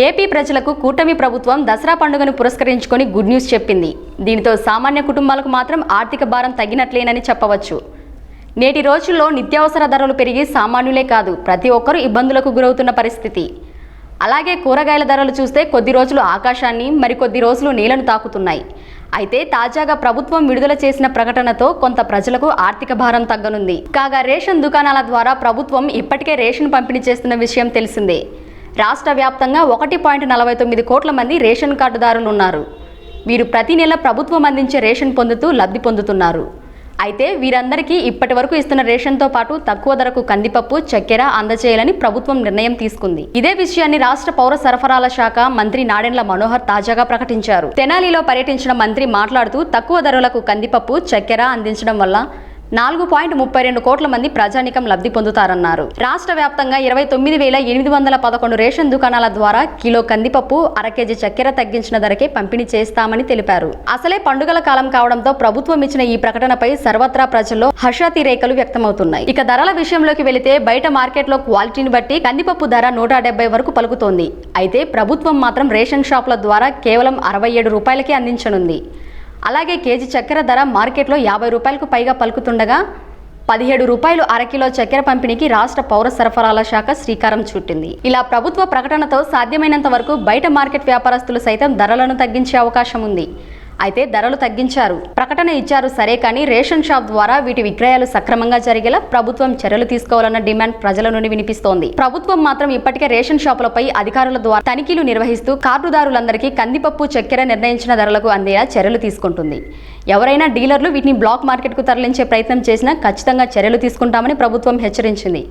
AP ప్రజలకు కూటమి ప్రభుత్వం దసరా పండుగను పురస్కరించుకొని గుడ్ న్యూస్ చెప్పింది. దీనితో సామాన్య కుటుంబాలకు మాత్రం ఆర్థిక భారం తగ్గినట్లేనని చెప్పవచ్చు. నేటి రోజుల్లో నిత్యావసర ధరలు పెరిగి సామాన్యులే కాదు ప్రతి ఒక్కరూ ఇబ్బందులకు గురవుతున్న పరిస్థితి. అలాగే కూరగాయల ధరలు చూస్తే కొద్ది రోజులు ఆకాశాన్ని మరికొద్ది రోజులు నీళ్ళను తాకుతున్నాయి. అయితే తాజాగా ప్రభుత్వం విడుదల చేసిన ప్రకటనతో కొంత ప్రజలకు ఆర్థిక భారం తగ్గనుంది. కాగా రేషన్ దుకాణాల ద్వారా ప్రభుత్వం ఇప్పటికే రేషన్ పంపిణీ చేస్తున్న విషయం తెలిసిందే. రాష్ట్ర వ్యాప్తంగా ఒకటి పాయింట్ నలభై తొమ్మిది కోట్ల మంది రేషన్ కార్డుదారులు ఉన్నారు. వీరు ప్రతి నెల ప్రభుత్వం అందించే రేషన్ పొందుతూ లబ్ధి పొందుతున్నారు. అయితే వీరందరికీ ఇప్పటి వరకు ఇస్తున్న రేషన్తో పాటు తక్కువ ధరకు కందిపప్పు చక్కెర అందజేయాలని ప్రభుత్వం నిర్ణయం తీసుకుంది. ఇదే విషయాన్ని రాష్ట్ర పౌర సరఫరాల శాఖ మంత్రి నాడెండ్ల మనోహర్ తాజాగా ప్రకటించారు. తెనాలిలో పర్యటించిన మంత్రి మాట్లాడుతూ తక్కువ ధరలకు కందిపప్పు చక్కెర అందించడం వల్ల నాలుగు పాయింట్ ముప్పై రెండు కోట్ల మంది ప్రజానికం లబ్ధి పొందుతారన్నారు. రాష్ట్ర వ్యాప్తంగా ఇరవై తొమ్మిది వేల ఎనిమిది వందల పదకొండు రేషన్ దుకాణాల ద్వారా కిలో కందిపప్పు అర కేజీ చక్కెర తగ్గించిన ధరకే పంపిణీ చేస్తామని తెలిపారు. అసలే పండుగల కాలం కావడంతో ప్రభుత్వం ఇచ్చిన ఈ ప్రకటనపై సర్వత్రా ప్రజల్లో హర్షాతిరేకలు వ్యక్తమవుతున్నాయి. ఇక ధరల విషయంలోకి వెళితే బయట మార్కెట్లో క్వాలిటీని బట్టి కందిపప్పు ధర నూట డెబ్బై వరకు పలుకుతోంది. అయితే ప్రభుత్వం మాత్రం రేషన్ షాపుల ద్వారా కేవలం అరవై ఏడు రూపాయలకే అందించనుంది. అలాగే కేజీ చక్కెర ధర మార్కెట్లో యాభై రూపాయలకు పైగా పలుకుతుండగా పదిహేడు రూపాయలు అరకిలో చక్కెర పంపిణీకి రాష్ట్ర పౌర సరఫరాల శాఖ శ్రీకారం చుట్టింది. ఇలా ప్రభుత్వ ప్రకటనతో సాధ్యమైనంత వరకు బయట మార్కెట్ వ్యాపారస్తులు సైతం ధరలను తగ్గించే అవకాశం ఉంది. అయితే ధరలు తగ్గించారు. ప్రకటన ఇచ్చారు సరే కానీ రేషన్ షాప్ ద్వారా వీటి విక్రయాలు సక్రమంగా జరిగేలా ప్రభుత్వం చర్యలు తీసుకోవాలన్న డిమాండ్ ప్రజల నుండి వినిపిస్తోంది. ప్రభుత్వం మాత్రం ఇప్పటికే రేషన్ షాపులపై అధికారుల ద్వారా తనిఖీలు నిర్వహిస్తూ కార్డుదారులందరికీ కందిపప్పు చక్కెర నిర్ణయించిన ధరలకు అందేలా చర్యలు తీసుకుంటుంది. ఎవరైనా డీలర్లు వీటిని బ్లాక్ మార్కెట్కు తరలించే ప్రయత్నం చేసినా ఖచ్చితంగా చర్యలు తీసుకుంటామని ప్రభుత్వం హెచ్చరించింది.